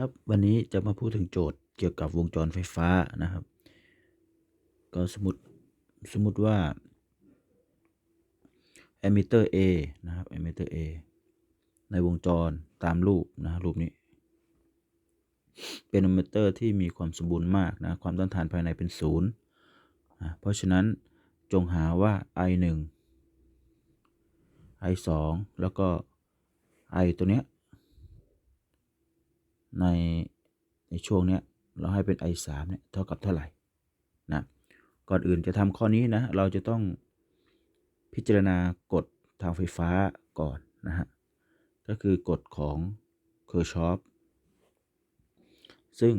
ครับวันนี้จะมาพูดถึงโจทย์เกี่ยวกับวงจรไฟฟ้านะครับ ก็สมมติสมมติว่า emitter A นะครับ emitter A ในวงจรตามรูปนะรูปนี้ เป็น emitter ที่มีความสมบูรณ์มากนะความต้านทานภายในเป็นศูนย์นะเพราะฉะนั้นจงหาว่า i 1 i 2แล้วก็ i ตัวเนี้ย ในในช่วงเนี้ยเราให้เป็น i 3 เนี่ยเท่ากับเท่าไหร่นะก่อนอื่นจะทำข้อนี้นะเราจะต้องพิจารณากฎทางไฟฟ้าก่อนนะฮะก็คือกฎของเคอร์ชอฟซึ่ง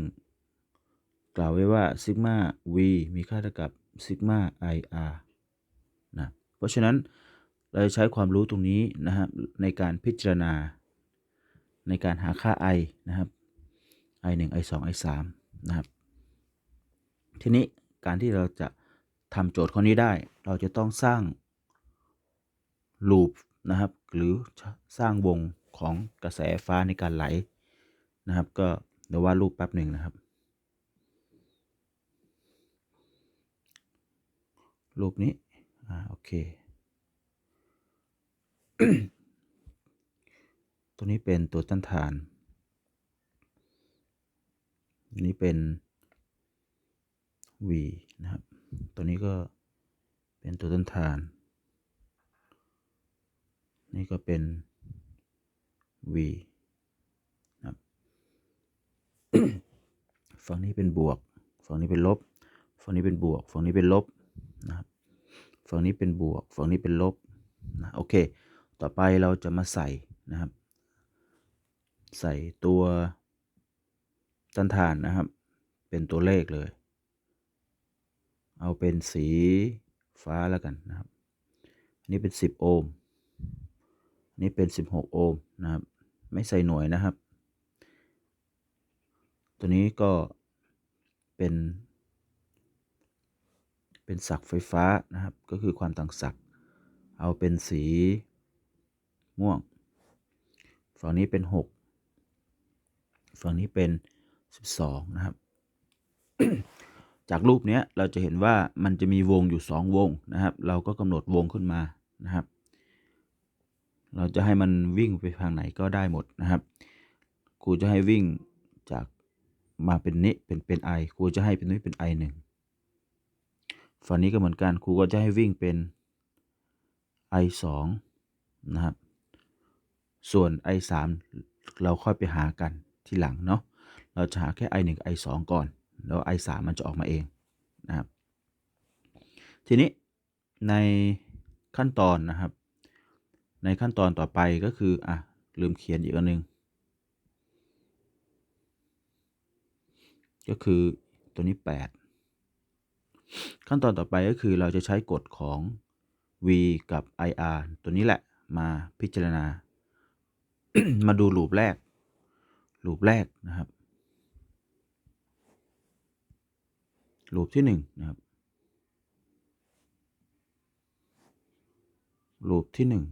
กล่าวไว้ว่าซิกมา v มีค่าเท่ากับซิกมา i r นะเพราะฉะนั้นเราจะใช้ความรู้ตรงนี้นะครับในการพิจารณาในการหาค่า i นะครับ i 1 i 2 i 3 นะครับ ทีนี้การที่เราจะทำโจทย์ข้อนี้ได้ เราจะต้องสร้างลูปนะครับ หรือสร้างวงของกระแสฟ้าในการไหลนะครับ ก็เดี๋ยววาดรูปแป๊บหนึ่งนะครับ รูปนี้ อ่า โอเค ตัวนี้เป็นตัวต้านทาน อันนี้เป็น V นะครับ ตัวนี้ก็เป็นตัวต้นทาน นี่ก็เป็น V นะครับฝั่งนี้เป็นบวก ฝั่งนี้เป็นลบ ฝั่งนี้เป็นบวก ฝั่งนี้เป็นลบนะครับฝั่งนี้เป็นบวก ฝั่งนี้เป็นลบนะโอเค ต่อไปเราจะมาใส่นะครับ ใส่ตัว ต้านทานนะครับ เป็นตัวเลขเลย เอาเป็นสีฟ้าแล้วกันนะครับอันนี้เป็น 10 โอห์มอันนี้เป็น 16 โอห์มนะครับ ไม่ใส่หน่วยนะครับ ตัวนี้ก็เป็น เป็นศักไฟฟ้านะครับ ก็คือความต่างศักย์เอาเป็นสีม่วง ฝั่งนี้เป็น 6 ฝั่งนี้เป็น 12 นะครับ จากรูปนี้เราจะเห็นว่ามันจะมีวงอยู่ 2 วงนะครับ เราก็กำหนดวงขึ้นมานะครับ เราจะให้มันวิ่งไปทางไหนก็ได้หมดนะครับครูจะให้วิ่งจากมาเป็นนี้เป็นเป็น i ครูจะให้เป็นนี้เป็น i 1ฝั่งนี้ก็เหมือนกันครูก็จะให้วิ่งเป็น i 2นะครับ ส่วน i 3เราค่อยไปหากันที่หลังเนาะ เราจะหาแค่ i 1 i 2 ก่อน แล้ว i 3 มันจะออกมาเองนะครับ ทีนี้ในขั้นตอนนะครับ ในขั้นตอนต่อไปก็คือ อะ ลืมเขียนอีกอันหนึ่งก็คือตัวนี้ 8 ขั้นตอนต่อไปก็คือเราจะใช้กฎของ v กับ ir ตัวนี้แหละมาพิจารณา มาดูลูปแรกลูปแรกนะครับ ลูปที่หนึ่งนะครับลูปที่หนึ่ง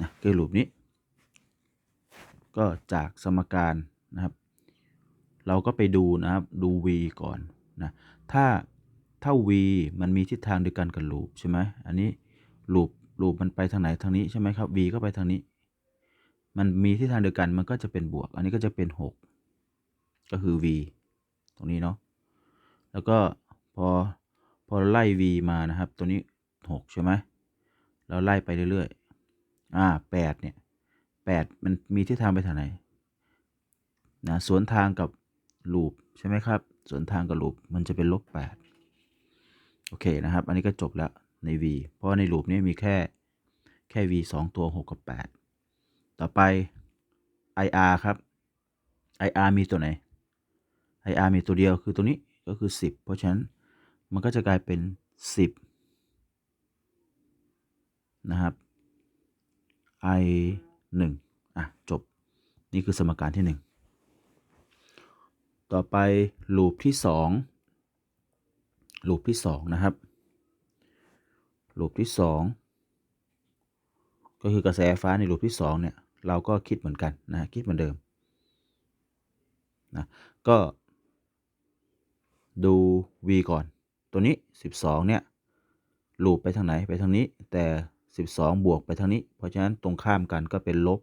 นะคือลูปนี้ ก็จากสมการนะครับ เราก็ไปดูนะครับดู v ก่อนนะถ้าถ้า v มันมีทิศทางเดียวกันกับลูปใช่ไหมอันนี้ลูปลูปมันไปทางไหนทางนี้ใช่ไหมครับ v ก็ไปทางนี้ มันมีทิศทางเดียวกันมันก็จะเป็นบวก อันนี้ก็จะเป็น 6 ก็คือ v ตรงนี้เนาะแล้วก็พอพอไล่ v มานะครับ ตัวนี้ 6 ใช่ไหมแล้วไล่ไปเรื่อยๆอ่า8เนี่ย8มันมีทิศทางไปทางไหนนะสวนทางกับลูปใช่ไหมครับ สวนทางกับลูปมันจะเป็นลบ8โอเคนะครับ อันนี้ก็จบแล้วใน v เพราะในลูปนี้มีแค่แค่ v 2 ตัว 6 กับ 8 ต่อไป ir ครับ ir มีตัวไหน ir มีตัวเดียวคือตัวนี้ก็คือ 10 เพราะฉะนั้นมันก็จะกลายเป็น 10 นะครับ i 1อะ จบ นี่คือสมการที่ 1 ต่อไปลูปที่ 2 ลูปที่ 2 นะครับ ลูปที่ 2 ก็คือกระแสไฟฟ้าในลูปที่ 2 เนี่ย เราก็คิดเหมือนกันนะ คิดเหมือนเดิมนะก็ ดู v ก่อน ตัวนี้ 12 เนี่ยลูปไปทางไหนไปทางนี้ แต่ 12 บวกไปทางนี้ เพราะฉะนั้นตรงข้ามกันก็เป็นลบ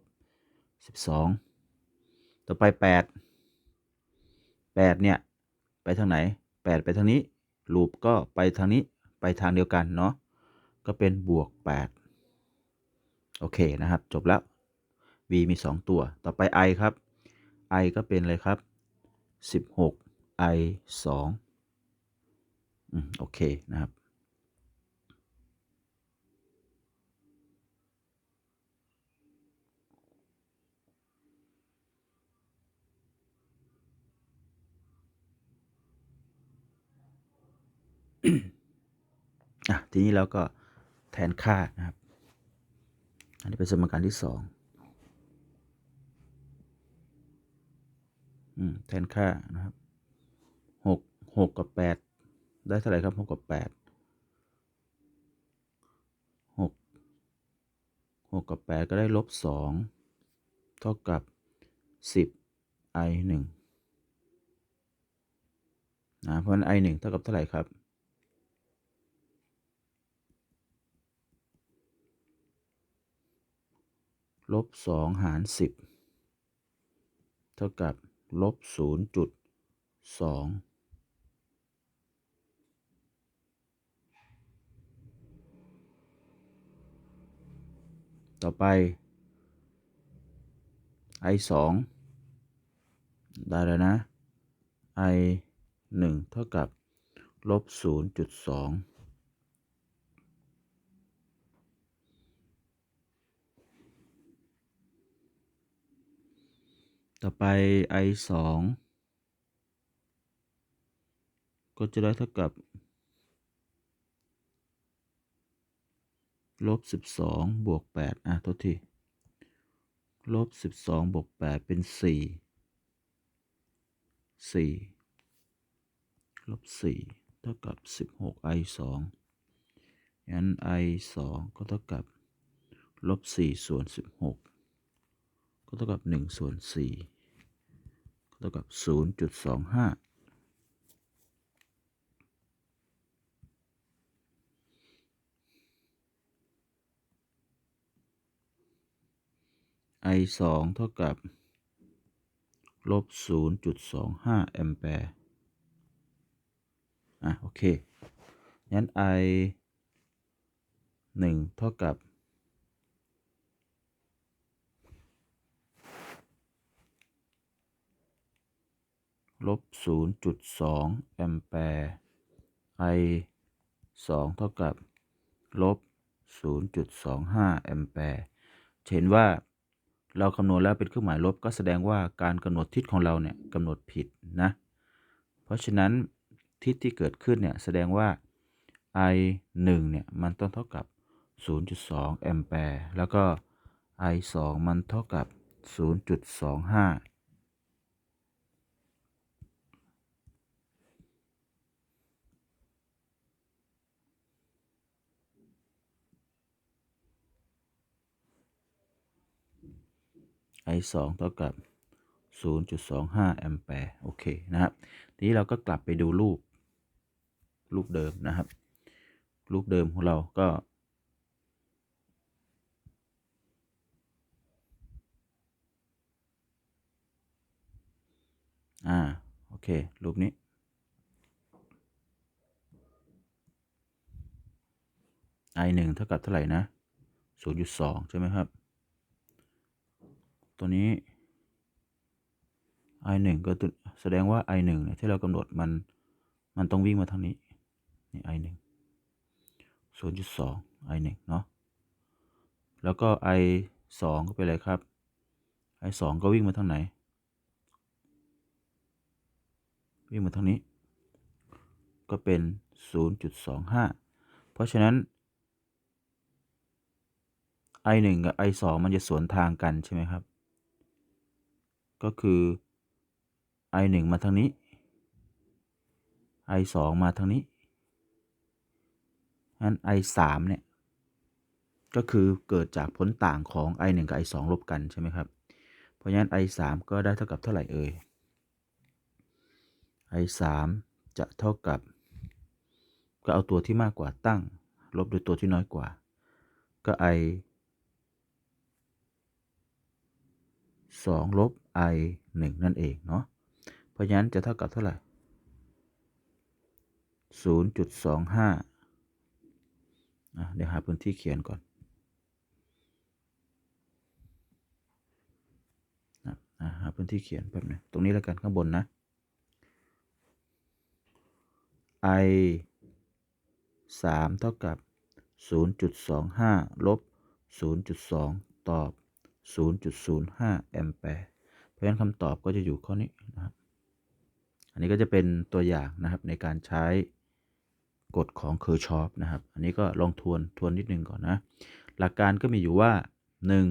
12 ต่อไป 8 8 เนี่ย ไปทางไหน 8 ไปทางนี้ ลูปก็ไปทางนี้ไปทางเดียวกันเนาะก็เป็นบวก 8 โอเคนะครับ จบแล้ว v มี 2 ตัว ต่อไป i ครับ i ก็เป็นอะไรครับ 16 i 2อืม โอเคนะครับ อะ ทีนี้เราก็แทนค่านะครับ อันนี้เป็นสมการที่สองอืมแทนค่านะครับหกหกกับแปด ได้เท่าไหร่ครับหกกับแปดหกหกกับแปดก็ได้ลบสองเท่ากับสิบ i หนึ่งนะเพราะนั้น i หนึ่งเท่ากับเท่าไหร่ครับลบสองหารสิบเท่ากับลบศูนย์จุดสอง ต่อไป i สองได้แล้วนะ i หนึ่งเท่ากับลบศูนย์จุดสองต่อไป i สองก็จะได้เท่ากับ ลบสิบสองบวกแปดอะทษทีลบสิบสองบวกแปดเป็นสี่สี่ลบสี่เท่ากับสิบหก i สองงั้น i สองก็เท่ากับลบสี่ส่วนสิบหกก็เท่ากับหนึ่งส่วนสี่ก็เท่ากับศูนย์จุดสองห้า i สองเท่ากับลบศูนย์จุดสองห้าแอมแปร์ อะ โอเค งั้น i หนึ่งเท่ากับ ลบศูนย์จุดสองแอมแปร์ i สองเท่ากับ ลบศูนย์จุดสองห้าแอมแปร์ เห็นว่า เราคำนวณแล้วเป็นเครื่องหมายลบก็แสดงว่าการกำหนดทิศของเราเนี่ยกำหนดผิดนะ เพราะฉะนั้นทิศที่เกิดขึ้นเนี่ยแสดงว่า i 1เนี่ยมันต้องเท่ากับ 0.2 แอมแปร์ แล้วก็ i 2มันเท่ากับ 0.25 i 2เท่ากับ 0.25 แอมแปร์ โอเคนะครับ ทีนี้เราก็กลับไปดูรูป รูปเดิมนะครับ รูปเดิมของเราก็ อ่า โอเค รูปนี้ i 1เท่ากับเท่าไหร่นะ 0.2 ใช่ไหมครับ ตัวนี้ i 1ก็แสดงว่า i 1เนี่ยที่เรากำหนดมัน มันต้องวิ่งมาทางนี้ นี่ i 1 0.2 i 1เนาะ แล้วก็ i 2ก็เป็นอะไรครับ i 2ก็วิ่งมาทางไหน วิ่งมาทางนี้ ก็เป็น 0.25 เพราะฉะนั้น i 1กับ i 2มันจะสวนทางกันใช่ไหมครับ ก็คือ i 1 มาทางนี้ i 2 มาทางนี้งั้น i 3 เนี่ย ก็คือเกิดจากผลต่างของ i 1 กับ i 2 ลบกันใช่ไหมครับ เพราะฉะนั้น i 3 ก็ได้เท่ากับเท่าไหร่เอ่ย i 3 จะเท่ากับ ก็เอาตัวที่มากกว่าตั้ง ลบด้วยตัวที่น้อยกว่า ก็ i 2 ลบ i 1 นั่นเองเนาะ เพราะฉะนั้นจะเท่ากับเท่าไหร่ 0.25อะเดี๋ยวหาพื้นที่เขียนก่อนหาพื้นที่เขียนแป๊บนึงตรงนี้แล้วกันข้างบนนะ i 3 เท่ากับ 0.25 ลบ 0.2 ตอบ 0.05 แอมแปร์ เพราะฉะนั้นคำตอบก็จะอยู่ข้อนี้นะครับ อันนี้ก็จะเป็นตัวอย่างนะครับในการใช้กฎของเคอร์ชอฟนะครับ อันนี้ก็ลองทวนทวนนิดนึงก่อนนะ หลักการก็มีอยู่ว่า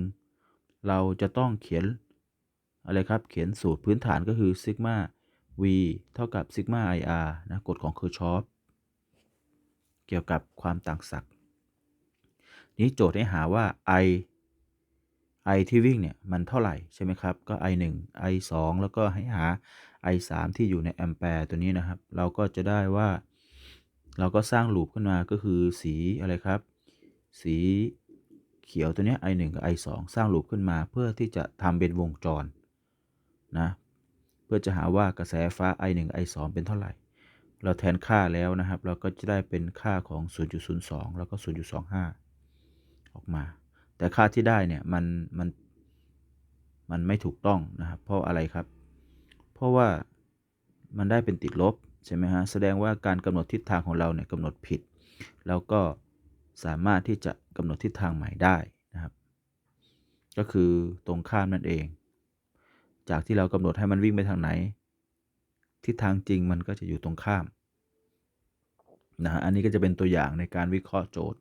1. เราจะต้องเขียนอะไรครับ เขียนสูตรพื้นฐานก็คือซิกมา v เท่ากับซิกมา ir นะกฎของเคอร์ชอฟเกี่ยวกับความต่างศักย์นี้โจทย์ให้หาว่า i i ที่วิ่งเนี่ยมันเท่าไหร่ใช่ไหมครับ ก็ i 1 i 2แล้วก็ให้หา i 3ที่อยู่ในแอมแปร์ตัวนี้นะครับ เราก็จะได้ว่า เราก็สร้างลูปขึ้นมาก็คือสีอะไรครับ สีเขียวตัวเนี้ย i 1กับ i 2สร้างลูปขึ้นมาเพื่อที่จะทำเป็นวงจรนะเพื่อจะหาว่ากระแสฟ้า i 1 i 2เป็นเท่าไหร่ เราแทนค่าแล้วนะครับ เราก็จะได้เป็นค่าของ 0.02 แล้วก็ 0.25 ออกมา แต่ค่าที่ได้เนี่ยมันมันมันไม่ถูกต้องนะครับ เพราะอะไรครับ เพราะว่ามันได้เป็นติดลบใช่ไหมฮะแสดงว่าการกำหนดทิศทางของเราเนี่ยกำหนดผิด แล้วก็สามารถที่จะกำหนดทิศทางใหม่ได้นะครับ ก็คือตรงข้ามนั่นเอง จากที่เรากำหนดให้มันวิ่งไปทางไหน ทิศทางจริงมันก็จะอยู่ตรงข้ามนะฮะอันนี้ก็จะเป็นตัวอย่างในการวิเคราะห์โจทย์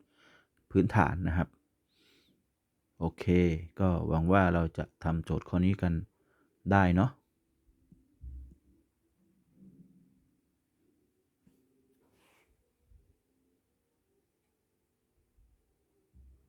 พื้นฐานนะครับ โอเค ก็หวังว่าเราจะทำโจทย์ข้อนี้กันได้เนาะ